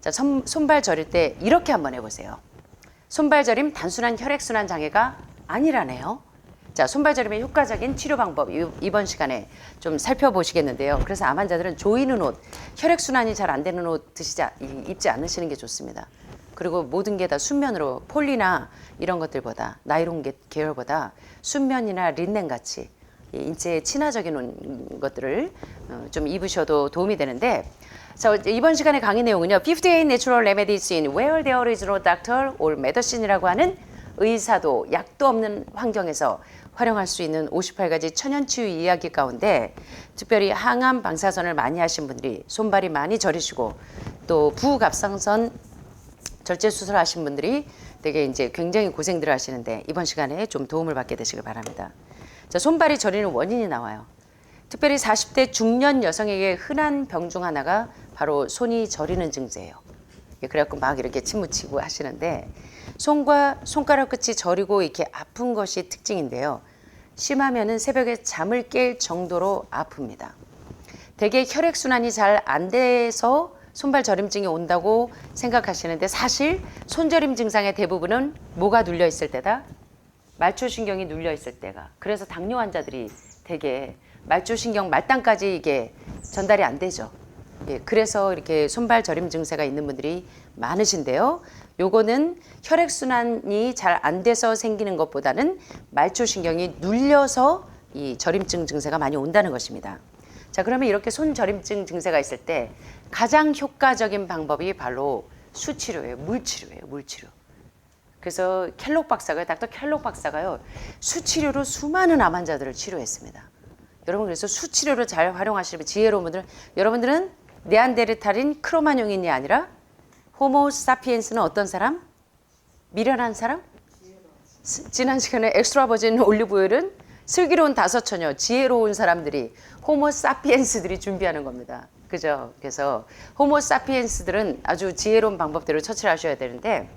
자, 손, 손발 저릴 때 이렇게 한번 해보세요. 손발 저림 단순한 혈액순환 장애가 아니라네요. 자, 손발 저림의 효과적인 치료 방법 이- 이번 시간에 좀 살펴보시겠는데요. 그래서 암 환자들은 조이는 옷, 혈액 순환이 잘 안 되는 옷 이- 입지 않으시는 게 좋습니다. 그리고 모든 게 다 순면으로 폴리나 이런 것들보다 나이론 계- 계열보다 순면이나 린넨 같이 이 인체에 친화적인 것들을 어, 좀 입으셔도 도움이 되는데 자, 이번 시간의 강의 내용은요. 58 Natural Remedies in Where There is no Doctor or Medicine이라고 하는 의사도 약도 없는 환경에서 활용할 수 있는 58가지 천연치유 이야기 가운데 특별히 항암 방사선을 많이 하신 분들이 손발이 많이 저리시고 또 부갑상선 절제 수술하신 분들이 되게 이제 굉장히 고생들을 하시는데 이번 시간에 좀 도움을 받게 되시길 바랍니다. 자, 손발이 저리는 원인이 나와요. 특별히 40대 중년 여성에게 흔한 병 중 하나가 바로 손이 저리는 증세예요. 예, 그래갖고 막 이렇게 침 묻히고 하시는데 손과 손가락 끝이 저리고 이렇게 아픈 것이 특징인데요. 심하면은 새벽에 잠을 깰 정도로 아픕니다. 대개 혈액 순환이 잘 안 돼서 손발 저림증이 온다고 생각하시는데 사실 손저림 증상의 대부분은 뭐가 눌려 있을 때다? 말초신경이 눌려 있을 때가. 그래서 당뇨 환자들이 대개 말초신경 말단까지 이게 전달이 안 되죠. 예, 그래서 이렇게 손발 저림 증세가 있는 분들이 많으신데요. 요거는 혈액 순환이 잘 안 돼서 생기는 것보다는 말초신경이 눌려서 이 저림증 증세가 많이 온다는 것입니다. 자, 그러면 이렇게 손 저림증 증세가 있을 때 가장 효과적인 방법이 바로 수치료예요. 물치료예요. 물치료. 그래서 켈록 박사가 닥터 켈록 박사가요 수치료로 수많은 암 환자들을 치료했습니다. 여러분 그래서 수치료를 잘 활용하시는 지혜로운 분들 여러분들은 네안데르탈인 크로마뇽인이 아니라 호모 사피엔스는 어떤 사람? 미련한 사람? 스- 지난 시간에 엑스트라 버진 올리브 오일은 슬기로운 다섯 처녀, 지혜로운 사람들이 호모 사피엔스들이 준비하는 겁니다. 그죠? 그래서 호모 사피엔스들은 아주 지혜로운 방법대로 처치를 하셔야 되는데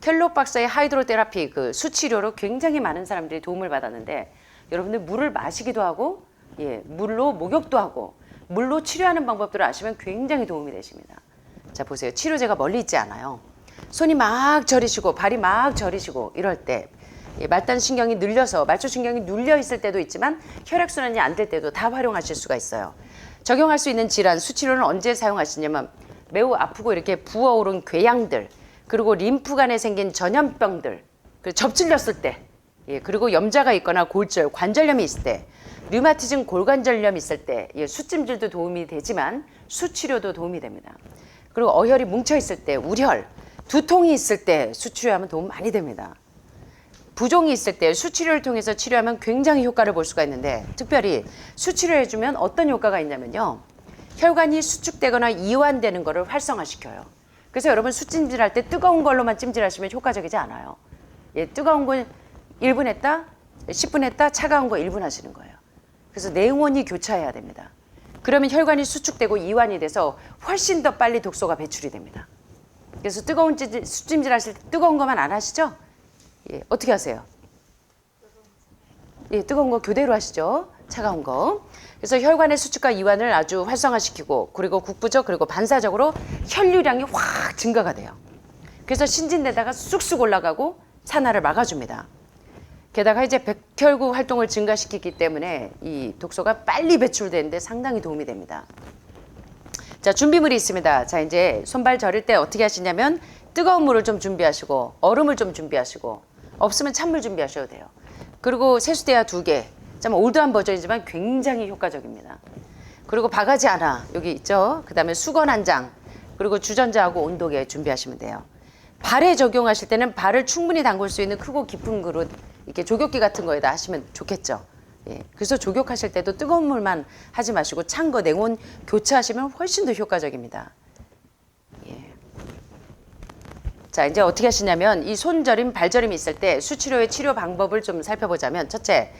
켈록 박사의 하이드로테라피 그 수치료로 굉장히 많은 사람들이 도움을 받았는데 여러분들 물을 마시기도 하고 예, 물로 목욕도 하고 물로 치료하는 방법들을 아시면 굉장히 도움이 되십니다. 자 보세요. 치료제가 멀리 있지 않아요. 손이 막 저리시고 발이 막 저리시고 이럴 때 예, 말단 신경이 늘려서 말초 신경이 눌려 있을 때도 있지만 혈액 순환이 안 될 때도 다 활용하실 수가 있어요. 적용할 수 있는 질환 수치료는 언제 사용하시냐면 매우 아프고 이렇게 부어오른 궤양들 그리고 림프관에 생긴 전염병들 그리고 접질렸을 때 예, 그리고 염자가 있거나 골절 관절염이 있을 때 류마티즘 골관절염 있을 때 예, 수찜질도 도움이 되지만 수치료도 도움이 됩니다. 그리고 어혈이 뭉쳐 있을 때 우혈 두통이 있을 때 수치료하면 도움 많이 됩니다. 부종이 있을 때 수치료를 통해서 치료하면 굉장히 효과를 볼 수가 있는데 특별히 수치료 해주면 어떤 효과가 있냐면요 혈관이 수축되거나 이완되는 것을 활성화시켜요 그래서 여러분 수찜질할 때 뜨거운 걸로만 찜질하시면 효과적이지 않아요 예, 뜨거운 거 1분 했다 10분 했다 차가운 거 1분 하시는 거예요 그래서 내원이 교차해야 됩니다 그러면 혈관이 수축되고 이완이 돼서 훨씬 더 빨리 독소가 배출이 됩니다 그래서 뜨거운 찌질- 수찜질 하실 때 뜨거운 것만 안 하시죠? 예, 어떻게 하세요? 예, 뜨거운 거 교대로 하시죠. 차가운 거. 그래서 혈관의 수축과 이완을 아주 활성화시키고 그리고 국부적 그리고 반사적으로 혈류량이 확 증가가 돼요. 그래서 신진대다가 쑥쑥 올라가고 산화를 막아줍니다. 게다가 이제 백혈구 활동을 증가시키기 때문에 이 독소가 빨리 배출되는데 상당히 도움이 됩니다. 자, 준비물이 있습니다. 자, 이제 손발 저릴 때 어떻게 하시냐면 뜨거운 물을 좀 준비하시고 얼음을 좀 준비하시고 없으면 찬물 준비하셔도 돼요. 그리고 세수대야 두 개. 좀 올드한 버전이지만 굉장히 효과적입니다. 그리고 바가지 하나 여기 있죠. 그다음에 수건 한 장. 그리고 주전자하고 온도계 준비하시면 돼요. 발에 적용하실 때는 발을 충분히 담글 수 있는 크고 깊은 그릇 이렇게 조격기 같은 거에다 하시면 좋겠죠. 예. 그래서 조격하실 때도 뜨거운 물만 하지 마시고 찬 거 냉온 교차하시면 훨씬 더 효과적입니다. 예. 자, 이제 어떻게 하시냐면 이 손저림, 발저림이 있을 때 수치료의 치료 방법을 좀 살펴보자면 첫째,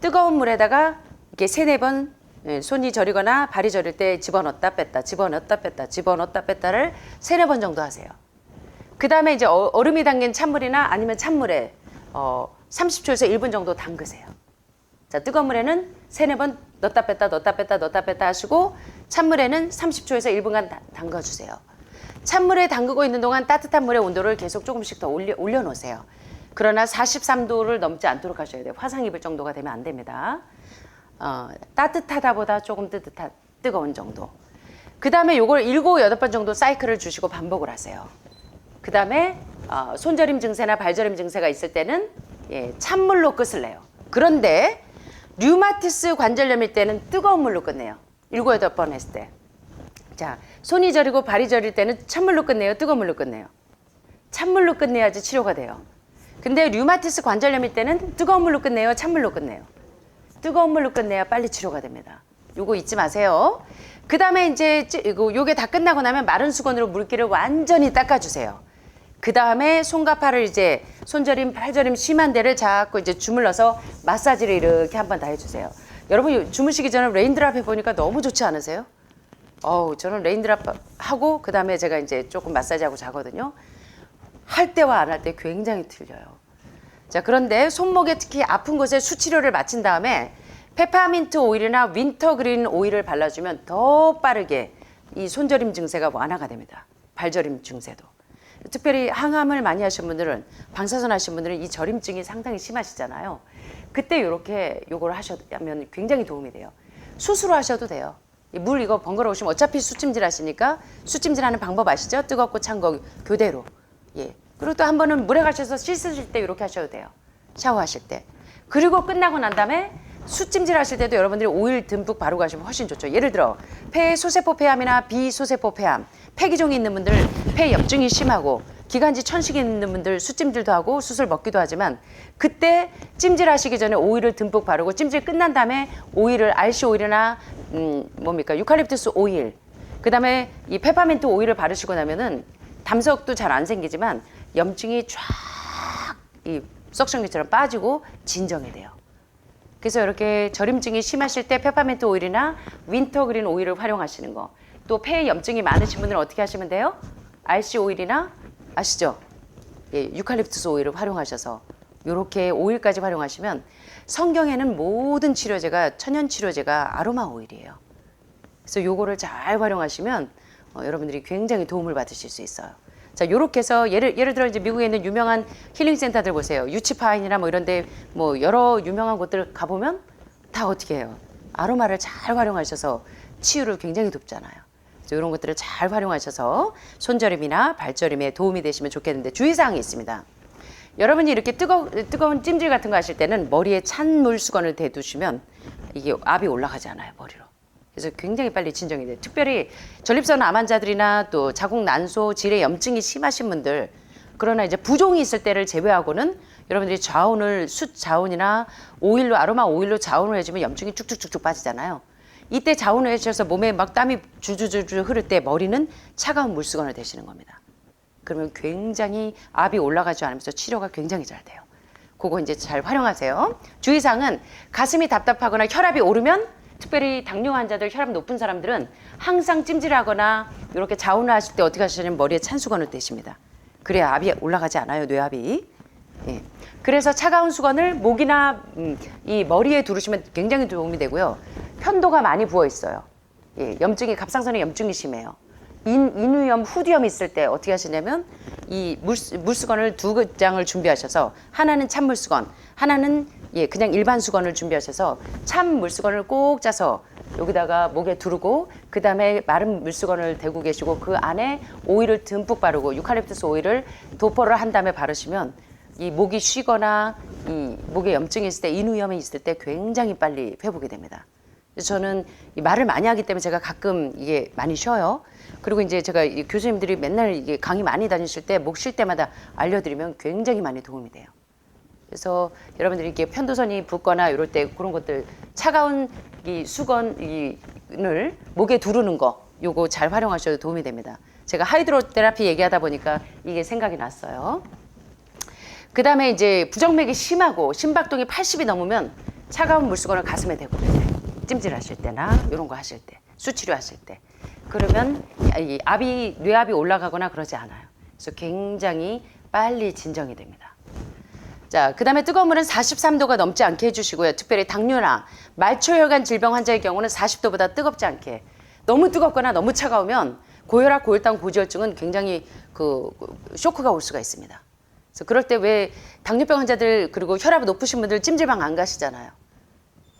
뜨거운 물에다가 이렇게 세네 번 예, 손이 저리거나 발이 저릴 때 집어넣었다 뺐다, 집어넣었다 뺐다, 집어넣었다 뺐다를 세네 번 정도 하세요. 그 다음에 이제 어- 얼음이 담긴 찬물이나 아니면 찬물에 어, 30초에서 1분 정도 담그세요. 자, 뜨거운 물에는 세네 번 넣었다 뺐다 넣었다 뺐다 넣었다 뺐다 하시고 찬물에는 30초에서 1분간 다- 담가주세요. 찬물에 담그고 있는 동안 따뜻한 물의 온도를 계속 조금씩 더 올려, 올려놓으세요. 그러나 43도를 넘지 않도록 하셔야 돼요. 화상 입을 정도가 되면 안 됩니다. 어, 따뜻하다보다 조금 뜨뜻한 뜨거운 정도. 그 다음에 요걸 일곱 여덟 번 정도 사이클을 주시고 반복을 하세요. 그 다음에 어, 손저림 증세나 발저림 증세가 있을 때는 예, 찬물로 끝을 내요. 그런데 류마티스 관절염일 때는 뜨거운 물로 끝내요. 일곱 여덟 번 했을 때. 자, 손이 저리고 발이 저릴 때는 찬물로 끝내요. 뜨거운 물로 끝내요. 찬물로 끝내야지 치료가 돼요. 근데 류마티스 관절염일 때는 뜨거운 물로 끝내요. 찬물로 끝내요. 뜨거운 물로 끝내야 빨리 치료가 됩니다. 요거 잊지 마세요. 그 다음에 이제 찌- 이거 요게 다 끝나고 나면 마른 수건으로 물기를 완전히 닦아주세요. 그 다음에 손과 팔을 이제 손저림, 팔저림 심한 데를 자꾸 이제 주물러서 마사지를 이렇게 한번 다 해주세요. 여러분 주무시기 전에 레인드랍 해보니까 너무 좋지 않으세요? 어우 저는 레인드랍 하고 그 다음에 제가 이제 조금 마사지하고 자거든요. 할 때와 안 할 때 굉장히 틀려요. 자, 그런데 손목에 특히 아픈 곳에 수치료를 마친 다음에 페퍼민트 오일이나 윈터그린 오일을 발라주면 더 빠르게 이 손저림 증세가 완화가 됩니다. 발저림 증세도. 특별히 항암을 많이 하신 분들은 방사선 하신 분들은 이 저림증이 상당히 심하시잖아요. 그때 이렇게 요걸 하시면 굉장히 도움이 돼요. 수술을 하셔도 돼요. 이물 이거 번거로우시면 어차피 수찜질 하시니까 수찜질 하는 방법 아시죠? 뜨겁고 찬 거 교대로. 예. 그리고 또 한 번은 물에 가셔서 씻으실 때 이렇게 하셔도 돼요. 샤워하실 때. 그리고 끝나고 난 다음에 수찜질 하실 때도 여러분들이 오일 듬뿍 바르고 가시면 훨씬 좋죠. 예를 들어 폐 소세포 폐암이나 비소세포 폐암, 폐기종이 있는 분들 폐 염증이 심하고 기관지 천식이 있는 분들 수찜질도 하고 수술 먹기도 하지만 그때 찜질 하시기 전에 오일을 듬뿍 바르고 찜질 끝난 다음에 오일을 알씨 오일이나 음 뭡니까 유칼립투스 오일 그다음에 이 페퍼민트 오일을 바르시고 나면은 담석도 잘 안 생기지만 염증이 쫙 이 석션기처럼 빠지고 진정이 돼요. 그래서 이렇게 저림증이 심하실 때 페퍼민트 오일이나 윈터 그린 오일을 활용하시는 거. 또 폐에 염증이 많으신 분들은 어떻게 하시면 돼요? RC 오일이나 아시죠? 예, 유칼립투스 오일을 활용하셔서 이렇게 오일까지 활용하시면 성경에는 모든 치료제가 천연 치료제가 아로마 오일이에요. 그래서 요거를 잘 활용하시면 어, 여러분들이 굉장히 도움을 받으실 수 있어요. 자, 요렇게 해서 예를 예를 들어 이제 미국에 있는 유명한 힐링 센터들 보세요. 유치파인이나 뭐 이런데 뭐 여러 유명한 곳들 가 보면 다 어떻게 해요? 아로마를 잘 활용하셔서 치유를 굉장히 돕잖아요. 이런 것들을 잘 활용하셔서 손저림이나 발저림에 도움이 되시면 좋겠는데 주의사항이 있습니다. 여러분이 이렇게 뜨거, 뜨거운 찜질 같은 거 하실 때는 머리에 찬 물 수건을 대두시면 이게 압이 올라가지 않아요, 머리로. 그래서 굉장히 빨리 진정이 돼요. 특별히 전립선 암 환자들이나 또 자궁 난소 질의 염증이 심하신 분들 그러나 이제 부종이 있을 때를 제외하고는 여러분들이 자운을 숯 자운이나 오일로 아로마 오일로 자운을 해주면 염증이 쭉쭉쭉쭉 빠지잖아요. 이때 자운을 해주셔서 몸에 막 땀이 주주주주 흐를 때 머리는 차가운 물수건을 대시는 겁니다. 그러면 굉장히 압이 올라가지 않으면서 치료가 굉장히 잘 돼요. 그거 이제 잘 활용하세요. 주의사항은 가슴이 답답하거나 혈압이 오르면 특별히 당뇨 환자들 혈압 높은 사람들은 항상 찜질하거나 이렇게 자운을 하실 때 어떻게 하시냐면 머리에 찬 수건을 대십니다. 그래야 압이 올라가지 않아요, 뇌압이. 예. 그래서 차가운 수건을 목이나 음, 이 머리에 두르시면 굉장히 도움이 되고요. 편도가 많이 부어 있어요. 예, 염증이 갑상선에 염증이 심해요. 인, 인후염, 후두염 있을 때 어떻게 하시냐면 이 물, 물수건을 두 장을 준비하셔서 하나는 찬물수건, 하나는 예, 그냥 일반 수건을 준비하셔서 찬 물수건을 꼭 짜서 여기다가 목에 두르고 그 다음에 마른 물수건을 대고 계시고 그 안에 오일을 듬뿍 바르고 유칼립투스 오일을 도포를 한 다음에 바르시면 이 목이 쉬거나 이 목에 염증이 있을 때 인후염이 있을 때 굉장히 빨리 회복이 됩니다. 저는 이 말을 많이 하기 때문에 제가 가끔 이게 많이 쉬어요. 그리고 이제 제가 이 교수님들이 맨날 이게 강의 많이 다니실 때 목 쉴 때마다 알려드리면 굉장히 많이 도움이 돼요. 그래서 여러분들이 이렇게 편도선이 붓거나 이럴 때 그런 것들 차가운 이 수건 이를 목에 두르는 거 요거 잘 활용하셔도 도움이 됩니다. 제가 하이드로 테라피 얘기하다 보니까 이게 생각이 났어요. 그 다음에 이제 부정맥이 심하고 심박동이 80이 넘으면 차가운 물수건을 가슴에 대고. 찜질하실 때나 이런 거 하실 때 수치료 하실 때 그러면 이 압이 뇌압이 올라가거나 그러지 않아요. 그래서 굉장히 빨리 진정이 됩니다. 자, 그 다음에 뜨거운 물은 43도가 넘지 않게 해주시고요. 특별히 당뇨나 말초혈관 질병 환자의 경우는 40도보다 뜨겁지 않게. 너무 뜨겁거나 너무 차가우면 고혈압, 고혈당, 고지혈증은 굉장히 그 쇼크가 올 수가 있습니다. 그래서 그럴 때 왜 당뇨병 환자들 그리고 혈압이 높으신 분들 찜질방 안 가시잖아요.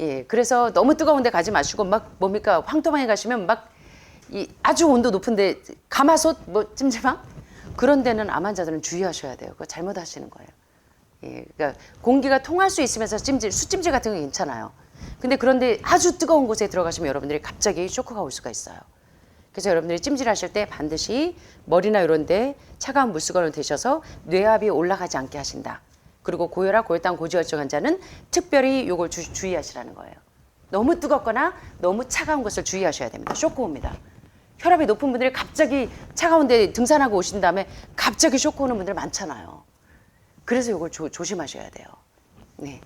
예, 그래서 너무 뜨거운데 가지 마시고 막 뭡니까 황토방에 가시면 막 이 아주 온도 높은데 가마솥 뭐 찜질방 그런 데는 암 환자들은 주의하셔야 돼요. 그거 잘못하시는 거예요. 예, 그러니까 공기가 통할 수 있으면서 찜질, 수찜질 같은 거 괜찮아요. 근데 그런데 아주 뜨거운 곳에 들어가시면 여러분들이 갑자기 쇼크가 올 수가 있어요. 그래서 여러분들이 찜질하실 때 반드시 머리나 이런 데 차가운 물수건을 대셔서 뇌압이 올라가지 않게 하신다. 그리고 고혈압, 고혈당, 고지혈증 환자는 특별히 이걸 주, 주의하시라는 거예요. 너무 뜨겁거나 너무 차가운 것을 주의하셔야 됩니다. 쇼크 옵니다. 혈압이 높은 분들이 갑자기 차가운 데 등산하고 오신 다음에 갑자기 쇼크 오는 분들 많잖아요. 그래서 이걸 조, 조심하셔야 돼요. 네.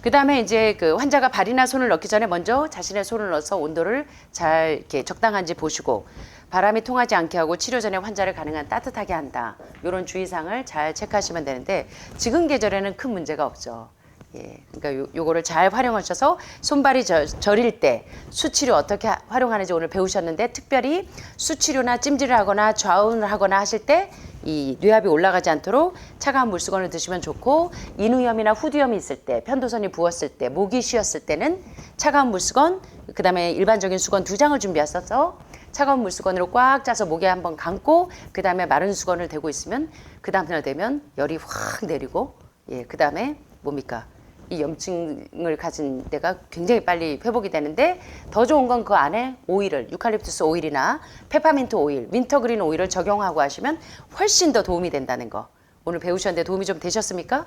그 다음에 이제 그 환자가 발이나 손을 넣기 전에 먼저 자신의 손을 넣어서 온도를 잘 이렇게 적당한지 보시고 바람이 통하지 않게 하고 치료 전에 환자를 가능한 따뜻하게 한다. 이런 주의사항을 잘 체크하시면 되는데 지금 계절에는 큰 문제가 없죠. 예, 그러니까 요, 요거를 잘 활용하셔서 손발이 저, 저릴 때 수치료 어떻게 하- 활용하는지 오늘 배우셨는데 특별히 수치료나 찜질을 하거나 좌운을 하거나 하실 때 이 뇌압이 올라가지 않도록 차가운 물수건을 드시면 좋고 인후염이나 후두염이 있을 때 편도선이 부었을 때 목이 쉬었을 때는 차가운 물수건 그다음에 일반적인 수건 두 장을 준비하셔서 차가운 물수건으로 꽉 짜서 목에 한번 감고 그다음에 마른 수건을 대고 있으면 그 다음날 되면 열이 확 내리고 예 그다음에 뭡니까 이 염증을 가진 데가 굉장히 빨리 회복이 되는데 더 좋은 건 그 안에 오일을 유칼립투스 오일이나 페퍼민트 오일, 윈터그린 오일을 적용하고 하시면 훨씬 더 도움이 된다는 거. 오늘 배우셨는데 도움이 좀 되셨습니까?